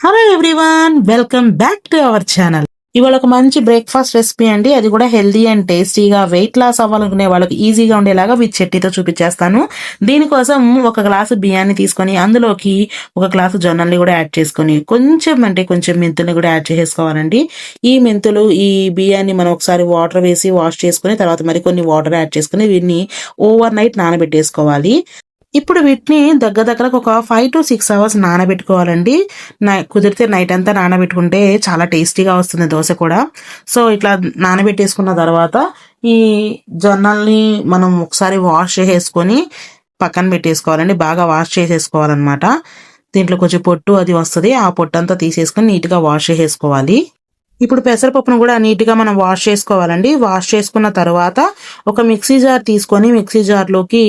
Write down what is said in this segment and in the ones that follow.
Hello everyone welcome back to our channel ఇవాళ ఒక మంచి బ్రేక్ఫాస్ట్ రెసిపీ అండి. అది కూడా హెల్దీ అండ్ టేస్టీగా వెయిట్ లాస్ అవ్వాలనుకునే వాళ్ళకి ఈజీగా ఉండేలాగా విత్ చట్నీతో చూపించేస్తాను. దీనికోసం ఒక గ్లాసు బియ్యాన్ని తీసుకొని అందులోకి ఒక గ్లాసు జొన్నల్ని కూడా యాడ్ చేసుకొని కొంచెం అంటే కొంచెం మెంతుల్ని కూడా యాడ్ చేసేసుకోవాలండి ఈ మెంతులు ఈ బియ్యాన్ని మనం ఒకసారి వాటర్ వేసి వాష్ చేసుకుని తర్వాత మరి కొన్ని వాటర్ యాడ్ చేసుకుని వీటిని ఓవర్ నైట్ నానబెట్టేసుకోవాలి. ఇప్పుడు వీటిని దగ్గర దగ్గరకు ఒక ఫైవ్ టు సిక్స్ అవర్స్ నానబెట్టుకోవాలండి. కుదిరితే నైట్ అంతా నానబెట్టుకుంటే చాలా టేస్టీగా వస్తుంది దోశ కూడా. సో ఇట్లా నానబెట్టేసుకున్న తర్వాత ఈ జొన్నల్ని మనం ఒకసారి వాష్ చేసేసుకొని పక్కన పెట్టేసుకోవాలండి. బాగా వాష్ చేసేసుకోవాలన్నమాట. దీంట్లో కొంచెం పొట్టు అది వస్తుంది. ఆ పొట్టు అంతా తీసేసుకొని నీట్గా వాష్ చేసేసుకోవాలి ఇప్పుడు పెసరపప్పును కూడా నీట్గా మనం వాష్ చేసుకోవాలండి. వాష్ చేసుకున్న తర్వాత ఒక మిక్సీ జార్ తీసుకొని మిక్సీ జార్లోకి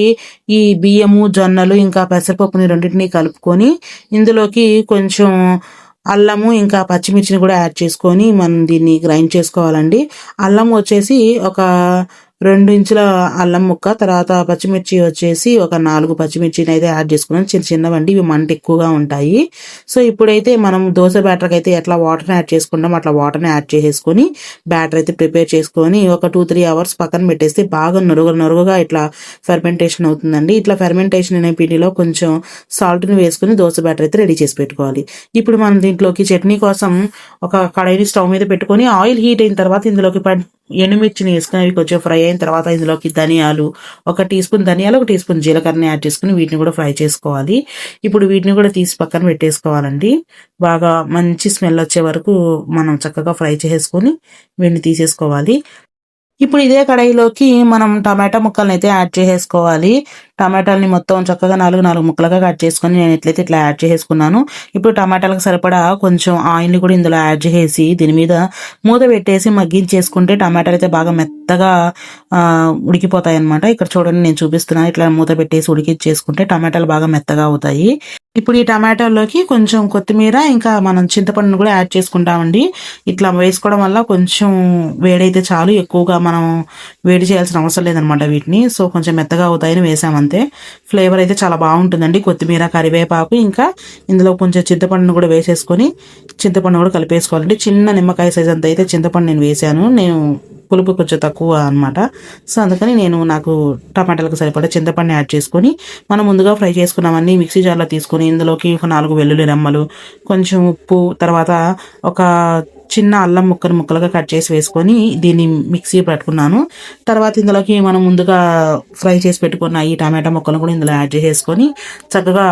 ఈ బియ్యము జొన్నలు ఇంకా పెసరపప్పుని రెండింటిని కలుపుకొని ఇందులోకి కొంచెం అల్లము ఇంకా పచ్చిమిర్చిని కూడా యాడ్ చేసుకొని మనం దీన్ని గ్రైండ్ చేసుకోవాలండి. అల్లం వచ్చేసి ఒక రెండు ఇంచుల అల్లం ముక్క తర్వాత పచ్చిమిర్చి వచ్చేసి ఒక నాలుగు పచ్చిమిర్చిని అయితే యాడ్ చేసుకున్నాను. చిన్న చిన్నవండి ఇవి మంట ఎక్కువగా ఉంటాయి. సో ఇప్పుడైతే మనం దోశ బ్యాటర్కి అయితే ఎట్లా వాటర్ని యాడ్ చేసుకుంటాం అట్లా వాటర్ని యాడ్ చేసేసుకొని బ్యాటర్ అయితే ప్రిపేర్ చేసుకొని ఒక టూ త్రీ అవర్స్ పక్కన పెట్టేస్తే బాగా నురుగు నురుగుగా ఇట్లా ఫెర్మెంటేషన్ అవుతుందండి. ఇట్లా ఫెర్మెంటేషన్ అనే పిండిలో కొంచెం సాల్ట్ని వేసుకుని దోశ బ్యాటర్ అయితే రెడీ చేసి పెట్టుకోవాలి. ఇప్పుడు మనం దీంట్లోకి చట్నీ కోసం ఒక కడాయిని స్టవ్ మీద పెట్టుకొని ఆయిల్ హీట్ అయిన తర్వాత ఇందులోకి ఎండుమిర్చిని వేసుకుని అవి కొంచెం ఫ్రై అయిన తర్వాత ఇందులోకి ధనియాలు ఒక టీ స్పూన్ ధనియాలు ఒక టీ స్పూన్ జీలకర్రని యాడ్ చేసుకుని వీటిని కూడా ఫ్రై చేసుకోవాలి. ఇప్పుడు వీటిని కూడా తీసి పక్కన పెట్టేసుకోవాలండి. బాగా మంచి స్మెల్ వచ్చే వరకు మనం చక్కగా ఫ్రై చేసుకొని వీటిని తీసేసుకోవాలి. ఇప్పుడు ఇదే కడాయిలోకి మనం టమాటా ముక్కల్ని అయితే యాడ్ చేసేసుకోవాలి. టమాటాలని మొత్తం చక్కగా నాలుగు నాలుగు ముక్కలుగా కట్ చేసుకొని నేను ఎట్లయితే ఇట్లా యాడ్ చేసేసుకున్నాను ఇప్పుడు టమాటాలకు సరిపడా కొంచెం ఆయిల్ని కూడా ఇందులో యాడ్ చేసేసి దీని మీద మూత పెట్టేసి మగ్గించేసుకుంటే టమాటాలు అయితే బాగా మెత్తగా ఆ, ఉడికిపోతాయి అనమాట ఇక్కడ చూడండి నేను చూపిస్తున్నాను ఇట్లా మూత పెట్టేసి ఉడికించేసుకుంటే టమాటాలు బాగా మెత్తగా అవుతాయి. ఇప్పుడు ఈ టమాటోలోకి కొంచెం కొత్తిమీర ఇంకా మనం చింతపండును కూడా యాడ్ చేసుకుంటామండి. ఇట్లా వేసుకోవడం వల్ల కొంచెం వేడైతే చాలు. ఎక్కువగా మనం వేడి చేయాల్సిన అవసరం లేదనమాట వీటిని. సో కొంచెం మెత్తగా అవుతాయని వేసామంతే ఫ్లేవర్ అయితే చాలా బాగుంటుందండి. కొత్తిమీర కరివేపాకు ఇంకా ఇందులో కొంచెం చింతపండును కూడా వేసేసుకొని చింతపండు కూడా కలిపేసుకోవాలండి. చిన్న నిమ్మకాయ సైజ్ అంత అయితే చింతపండు నేను వేసాను. నేను పులుపు కొంచెం తక్కువ అన్నమాట. సో అందుకని నేను నాకు టమాటాలకు సరిపడా చింతపండు యాడ్ చేసుకొని మనం ముందుగా ఫ్రై చేసుకున్నామన్నీ మిక్సీ జార్లో తీసుకొని ఇందులోకి ఒక నాలుగు వెల్లుల్లి రెమ్మలు కొంచెం ఉప్పు తర్వాత ఒక చిన్న అల్లం ముక్కలు ముక్కలుగా కట్ చేసి వేసుకొని దీన్ని మిక్సీ పెట్టుకున్నాను. తర్వాత ఇందులోకి మనం ముందుగా ఫ్రై చేసి పెట్టుకున్న ఈ టమాటా ముక్కలు కూడా ఇందులో యాడ్ చేసేసుకొని చక్కగా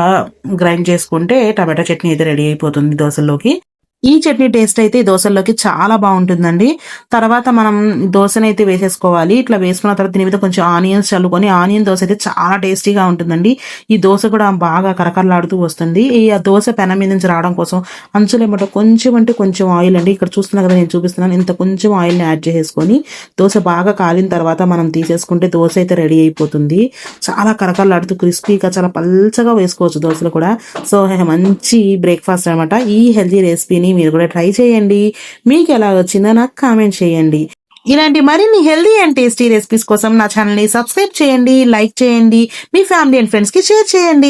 గ్రైండ్ చేసుకుంటే టమాటా చట్నీ అయితే రెడీ అయిపోతుంది దోశల్లోకి. ఈ చట్నీ టేస్ట్ అయితే ఈ దోశల్లోకి చాలా బాగుంటుందండి. తర్వాత మనం దోశని అయితే వేసేసుకోవాలి. ఇట్లా వేసుకున్న తర్వాత దీని మీద కొంచెం ఆనియన్స్ చల్లుకొని ఆనియన్ దోశ అయితే చాలా టేస్టీగా ఉంటుందండి. ఈ దోశ కూడా బాగా కరకరలాడుతూ వస్తుంది. ఈ దోశ పెనం మీద నుంచి రావడం కోసం అంచులు కొంచెం అంటే కొంచెం ఆయిల్ అండి. ఇక్కడ చూస్తున్నా కదా నేను చూపిస్తున్నాను. ఇంత కొంచెం ఆయిల్ని యాడ్ చేసేసుకొని దోశ బాగా కాలిన తర్వాత మనం తీసేసుకుంటే దోశ అయితే రెడీ అయిపోతుంది. చాలా కరకరలాడుతూ క్రిస్పీగా చాలా పల్చగా వేసుకోవచ్చు దోశలు కూడా. సో మంచి బ్రేక్ఫాస్ట్ అనమాట ఈ హెల్తీ రెసిపీని మీరు కూడా ట్రై చేయండి. మీకు ఎలా వచ్చిందో నాకు కామెంట్ చేయండి. ఇలాంటి మరిన్ని హెల్దీ అండ్ టేస్టీ రెసిపీస్ కోసం నా ఛానల్ని సబ్స్క్రైబ్ చేయండి లైక్ చేయండి మీ ఫ్యామిలీ అండ్ ఫ్రెండ్స్కి షేర్ చేయండి.